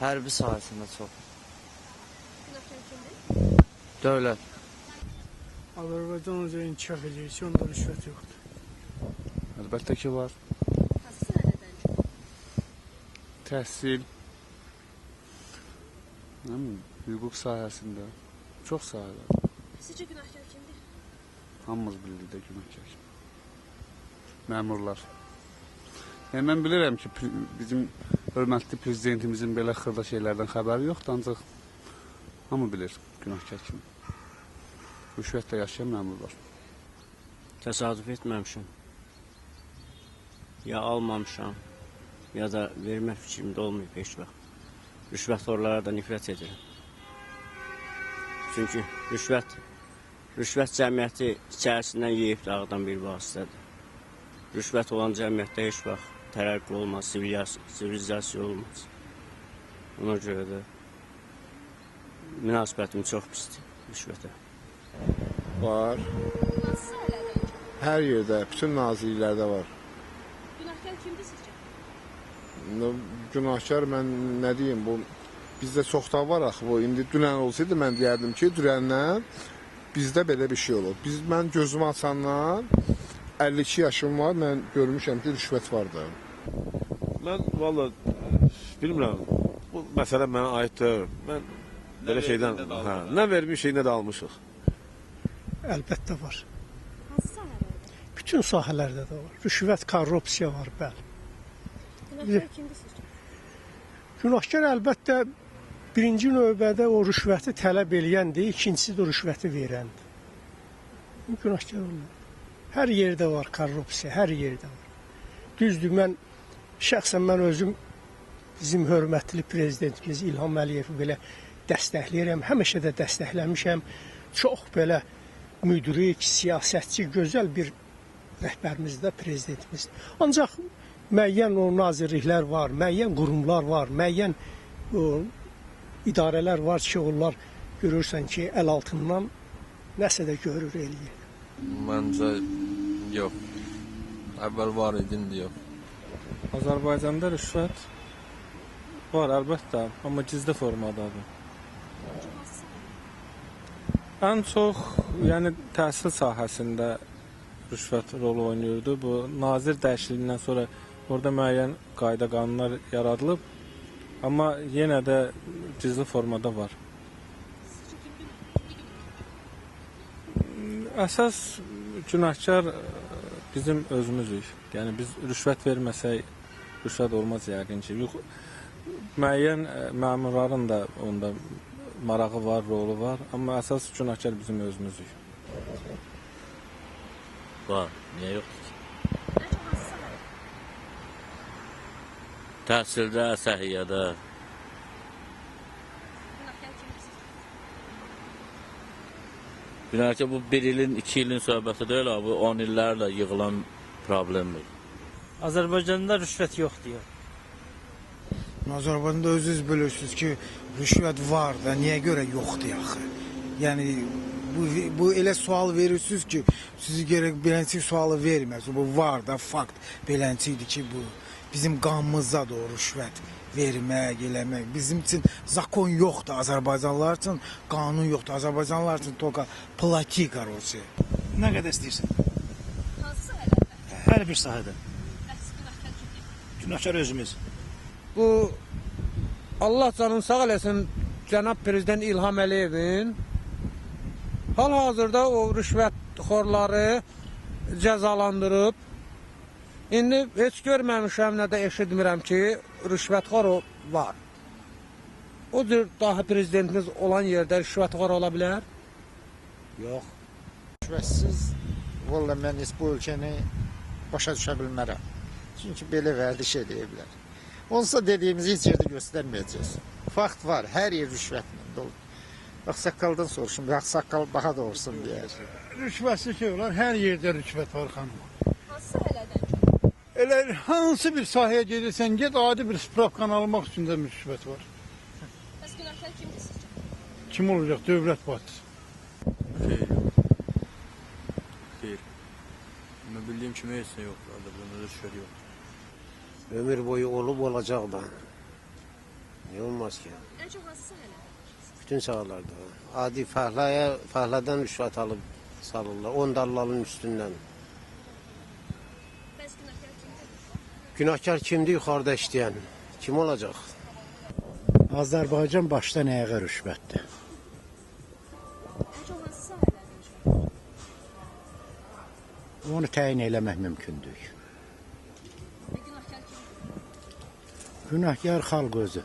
hərbi sahəsində çox. Dövlət. Azərbaycan necə inkişaf edir ki, onda rüşvət yoxdur. Əlbəttə ki var. Təhsil, nə bilim, hüquq sahəsində çox sahələr. Sizcə günahkar kimdir? Hamımız bilirik də günahkar. Məmurlar. Yəni mən bilirəm ki, bizim hörmətli prezidentimizin belə xırda şeylərdən xəbəri yoxdur, ancaq hamı bilir günahkar kimi. Rüşvətlə yaşayan məmurlar. Təsadüf etməmişəm. Ya almamışam, ya da vermək fikrimdə olmayıb heç vaxt. Rüşvətxorlara da nifrət edirəm. Çünki rüşvət rüşvət cəmiyyəti içərisindən yeyib dağıdan bir vasitədir. Rüşvət olan cəmiyyətdə heç vaxt tərəqqi olmaz, sivilizasiya, olmaz. Ona görə də münasibətim çox pisdir rüşvətə. Var. Hər yerdə, bütün nazirliklərdə var. Günahkar kimdir sizcə? Günahkar mən nə deyim, bu bizdə çoxdan var axı bu. İndi dünən olsaydı mən deyərdim ki, dünəndən bizdə belə bir şey olur. Biz mən gözümü açandan 52 yaşım var, mən görmüşəm ki, rüşvət var da. Mən valla bilmirəm. Bu məsələ mənə aid deyil. Mən belə şeydən, hə, nə vermişik, nə də almışıq. Əlbəttə var. Hansı sahələrdən? Bütün sahələrdə də var. Rüşvət, korrupsiya var, bəli. Günahkar kimdir sizcə? Günahkar əlbəttə birinci növbədə o rüşvəti tələb eləyəndir, ikincisi də rüşvəti verəndir. Günahkar olmur. Hər yerdə var korrupsiya, hər yerdə var. Düzdür, mən şəxsən mən özüm bizim hörmətli prezidentimiz İlham Əliyevi belə dəstəkləyirəm. Həmişə də dəstəkləmişəm. Çox belə müdrik, siyasətçi, gözəl bir rəhbərimiz də prezidentimiz. Ancaq müəyyən o nazirliklər var, müəyyən qurumlar var, müəyyən o idarələr var ki, onlar görürsən ki, əl altından nəsə də görür eləyir. Məncə yox. Əvvəl var idi, indi yox. Azərbaycanda rüşvət var əlbəttə, amma gizli formadadır. Ən çox, yəni təhsil sahəsində rüşvət rol oynayırdı. Bu nazir dəyişikliyindən sonra orada müəyyən qayda qanunlar yaradılıb, amma yenə də gizli formada var. Əsas günahkar ə, bizim özümüzük. Yəni biz rüşvət verməsək rüşvət olmaz yəqin ki. Yox, müəyyən ə, məmurların da onda marağı var, rolu var, amma əsas günahkar bizim özümüzük. Var. Niyə yoxdur ki? Təhsildə, səhiyyədə, Günahkar kimdir sizcə? Günahkar bu bir ilin, iki ilin söhbəti deyil, bu 10 illərlə yığılan problemdir. Azərbaycanda rüşvət yoxdur. Azərbaycanda özünüz bilirsiniz ki, rüşvət var da, niyə görə yoxdur axı? Yəni bu bu elə sual verirsiniz ki, sizi gərək beləncə sualı verməz. Bu var da fakt beləncə idi ki, bu bizim qanımızdadır o rüşvət vermək, eləmək. Bizim üçün zakon yoxdur Azərbaycanlılar üçün, qanun yoxdur. Azərbaycanlılar üçün toka plati, короче. Nə qədər istəyirsən? Hansı sahələrdən? Hər bir sahədə. Bəs günahkar kimdir? Günahkar özümüz. Bu Allah canını sağ eləsin cənab prezident İlham Əliyevin hal-hazırda o rüşvətxorları cəzalandırıb indi heç görməmişəm nə də eşitmirəm ki, rüşvətxor o var. O cür daha prezidentimiz olan yerdə rüşvətxor ola bilər? Yox. Rüşvətsiz valla mən heç bu ölkəni başa düşə bilmərəm. Çünki belə vərdiş eləyə bilər. Onsa dediyimizi heç yerdə göstərməyəcəyiz. Fakt var, hər yer rüşvətlə dolu. Ağsaqqaldan soruşun, bir ağsaqqal daha doğrusun deyər. Rüşvətsiz şey olar, hər yerdə rüşvət var xanım. Elə hansı bir sahəyə gedirsən, get adi bir spravkanı almaq üçün də rüşvət var. Bəs günahkar kimdir sizcə? Kim olacaq? Dövlət başçısı. Xeyr. Xeyr. Mən bildiyim kimi heç nə yoxdur. Azərbaycanda rüşvət yoxdur. Ömür boyu olub olacaq da. Niyə olmaz ki? Ən çox hansı sahələrdə? Bütün sağlarda. Adi fəhlaya, fəhladan rüşvət alıb salırlar. 10 dallalın üstündən. Günahkar kimdir yuxarıda işləyən? Kim olacaq? Azərbaycan başdan ayağa rüşvətdir. Onu təyin eləmək mümkündür. Günahkar xalq özü.